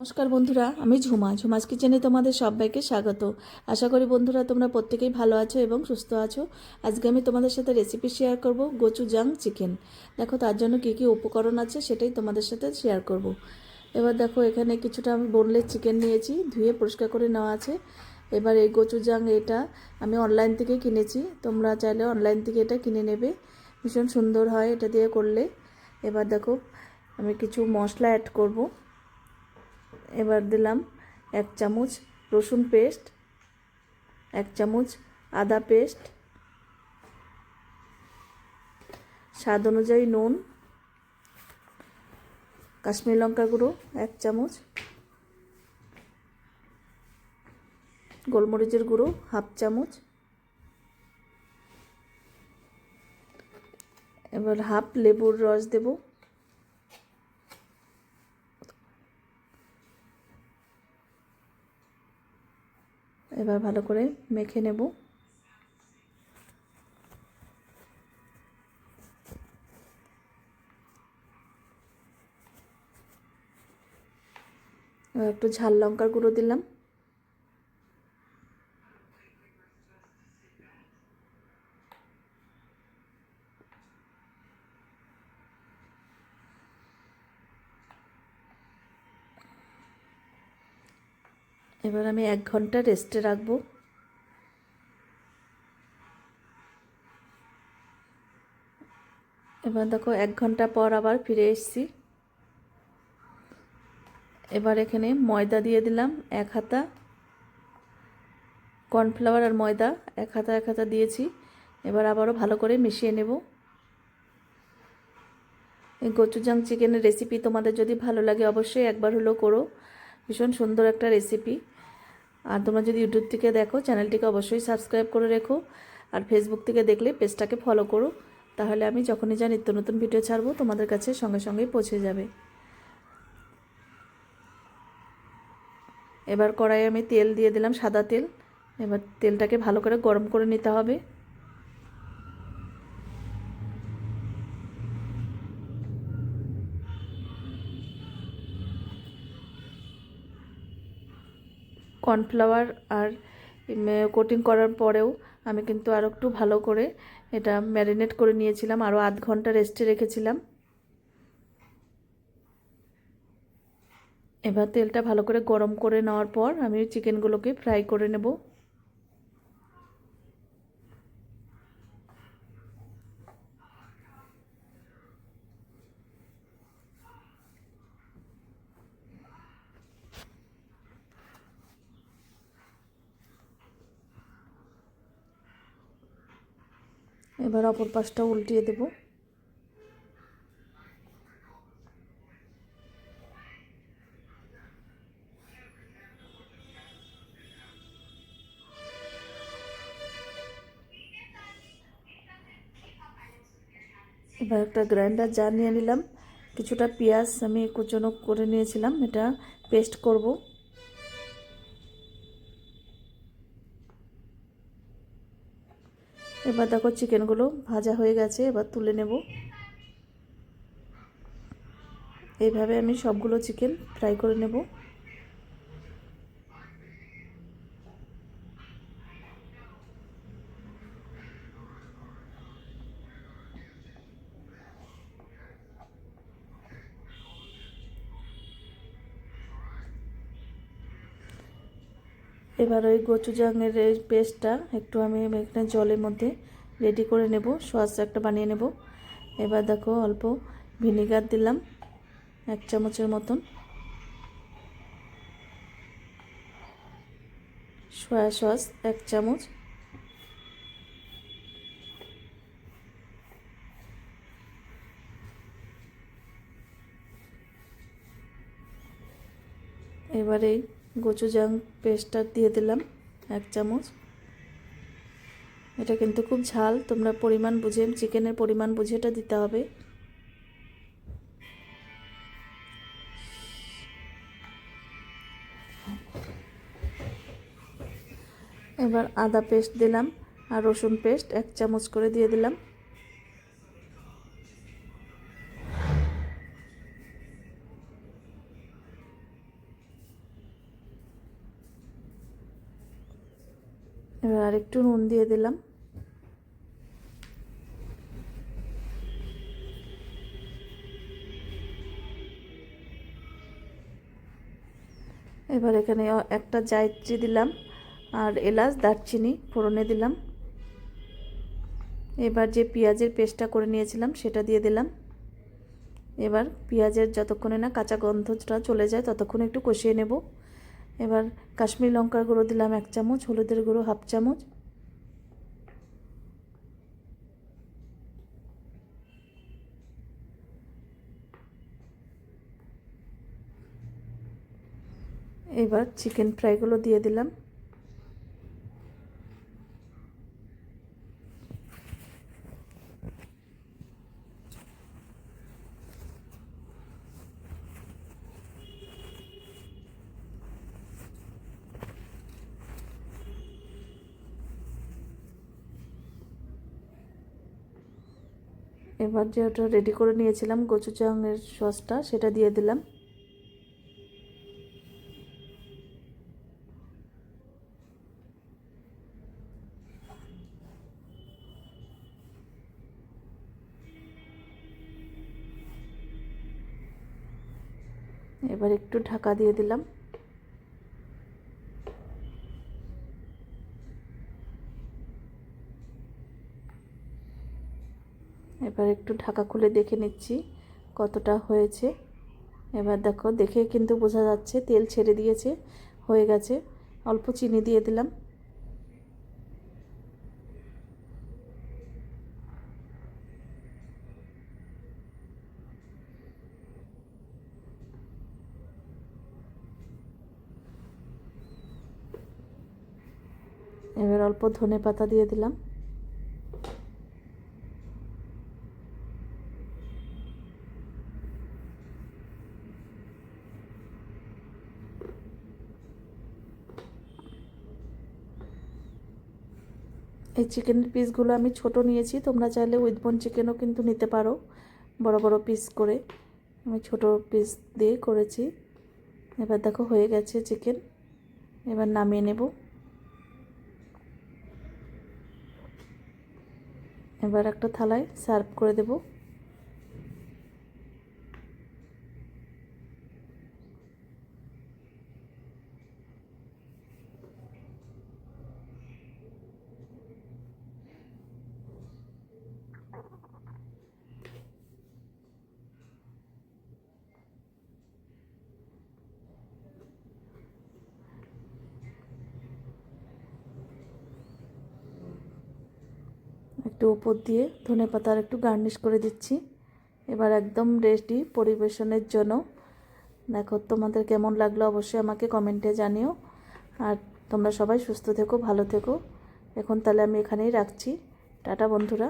নমস্কার বন্ধুরা, আমি ঝুমা। ঝুমাস কিচেনে তোমাদের সবাইকে স্বাগত। আশা করি বন্ধুরা তোমরা প্রত্যেকেই ভালো আছো এবং সুস্থ আছো। আজকে আমি তোমাদের সাথে রেসিপি শেয়ার করব গোচু জাং চিকেন দেখো, তার জন্য কী কী উপকরণ আছে সেটাই তোমাদের সাথে শেয়ার করব। এবার দেখো, এখানে কিছুটা আমি বোনলেস চিকেন নিয়েছি, ধুয়ে পরিষ্কার করে নেওয়া আছে। এবার এই গোচু জাং এটা আমি অনলাইন থেকে কিনেছি। তোমরা চাইলে অনলাইন থেকে এটা কিনে নেবে। ভীষণ সুন্দর হয় এটা দিয়ে করলে। এবার দেখো, আমি কিছু মশলা অ্যাড করব। এবার দিলাম এক চামচ রসুন পেস্ট, এক চামচ আদা পেস্ট, স্বাদ অনুযায়ী নুন, কাশ্মীর লঙ্কা গুঁড়ো এক চামচ, গোলমরিচের গুঁড়ো হাফ চামচ, এবার হাফ লেবুর রস দেবো। এবার ভালো করে মেখে নেব। একটু ঝাল লঙ্কার গুঁড়ো দিলাম। এবার আমি এক ঘণ্টা রেস্টে রাখব। এবার দেখো এক ঘণ্টা পর আবার ফিরে এসেছি। এবার এখানে ময়দা দিয়ে দিলাম এক হাতা। কর্নফ্লাওয়ার আর ময়দা এক হাতা এক হাতা দিয়েছি। এবার আবারও ভালো করে মিশিয়ে নেব। এই গোচুজাং চিকেনের রেসিপি তোমাদের যদি ভালো লাগে অবশ্যই একবার হলেও করো। ভীষণ সুন্দর একটা রেসিপি আর তোমরা যদি ইউটিউব থেকে দেখো, চ্যানেলটিকে অবশ্যই সাবস্ক্রাইব করে রেখো। আর ফেসবুক থেকে দেখলে পেজটাকে ফলো করো। তাহলে আমি যখনই যা নিত্য নতুন ভিডিও ছাড়বো, তোমাদের কাছে সঙ্গে সঙ্গেই পৌঁছে যাবে। এবার কড়াইয়ে আমি তেল দিয়ে দিলাম সাদা তেল। এবার তেলটাকে ভালো করে গরম করে নিতে হবে। কর্নফ্লাওয়ার আর কোটিং করার পরেও আমি কিন্তু আরও একটু ভালো করে এটা ম্যারিনেট করে নিয়েছিলাম। আরও আধ ঘণ্টা রেস্টে রেখেছিলাম। এবার তেলটা ভালো করে গরম করে নেওয়ার পর আমি চিকেনগুলোকে ফ্রাই করে নেব। এবার অপর পাশটা উল্টিয়ে দেব। এবার একটা গ্রাইন্ডার জার নিয়ে নিলাম। কিছুটা পেঁয়াজ আমি কুচনো করে নিয়েছিলাম। এটা পেস্ট করব। এবার দেখো চিকেনগুলো ভাজা হয়ে গেছে, এবার তুলে নেব। এইভাবে আমি সবগুলো চিকেন ফ্রাই করে নেব। এবার ওই গোচুজাঙের এই পেস্টটা একটু আমি এখানে জলের মধ্যে রেডি করে নেব। সস একটা বানিয়ে নেব। এবার দেখো অল্প ভিনিগার দিলাম, এক চামচের মতন। সয়া সস এক চামচ। এবারে গোচুজাং পেস্টটা দিয়ে দিলাম, এক চামচ। এটা কিন্তু খুব ঝাল, তোমরা পরিমাণ বুঝে, চিকেনের পরিমাণ বুঝে এটা দিতে হবে। এবার আদা পেস্ট দিলাম, আর রসুন পেস্ট এক চামচ করে দিয়ে দিলাম। এবার আরেকটু নুন দিয়ে দিলাম। এবার এখানে একটা জায়ত্রী দিলাম আর এলাচ, দারচিনি ফোড়নে দিলাম। এবার যে পেঁয়াজের পেস্টটা করে নিয়েছিলাম সেটা দিয়ে দিলাম। এবার পেঁয়াজের যতক্ষণে না কাঁচা গন্ধটা চলে যায় ততক্ষণ একটু কষিয়ে নেব। এবার কাশ্মীর লঙ্কার গুঁড়ো দিলাম এক চামচ, হলুদের গুঁড়ো হাফ চামচ। এবার চিকেন ফ্রাইগুলো দিয়ে দিলাম। এবার যে ওটা রেডি করে নিয়েছিলাম গোচুচাঙের সসটা সেটা দিয়ে দিলাম। এবার একটু ঢাকা দিয়ে দিলাম। এবার একটু ঢাকা খুলে দেখে নিচ্ছি কতটা হয়েছে। এবার দেখো, দেখে কিন্তু বোঝা যাচ্ছে তেল ছেড়ে দিয়েছে, হয়ে গেছে। অল্প চিনি দিয়ে দিলাম। এবার অল্প ধনে পাতা দিয়ে দিলাম। এই চিকেনের পিসগুলো আমি ছোট নিয়েছি, তোমরা চাইলে উইথ বোন চিকেনও কিন্তু নিতে পারো। বড় বড় পিস করে আমি ছোট পিস দিয়ে করেছি। এবার দেখো হয়ে গেছে চিকেন এবার নামিয়ে নেব। এবার একটা থালায় সার্ভ করে দেবো। একটু উপর দিয়ে ধনে পাতার একটু গার্নিশ করে দিচ্ছি। এবার একদম রেডি পরিবেশনের জন্য। দেখো তোমাদের কেমন লাগল অবশ্যই আমাকে কমেন্টে জানিও। আর তোমরা সবাই সুস্থ থেকো, ভালো থেকো। এখন তাহলে আমি এখানেই রাখছি। টাটা বন্ধুরা।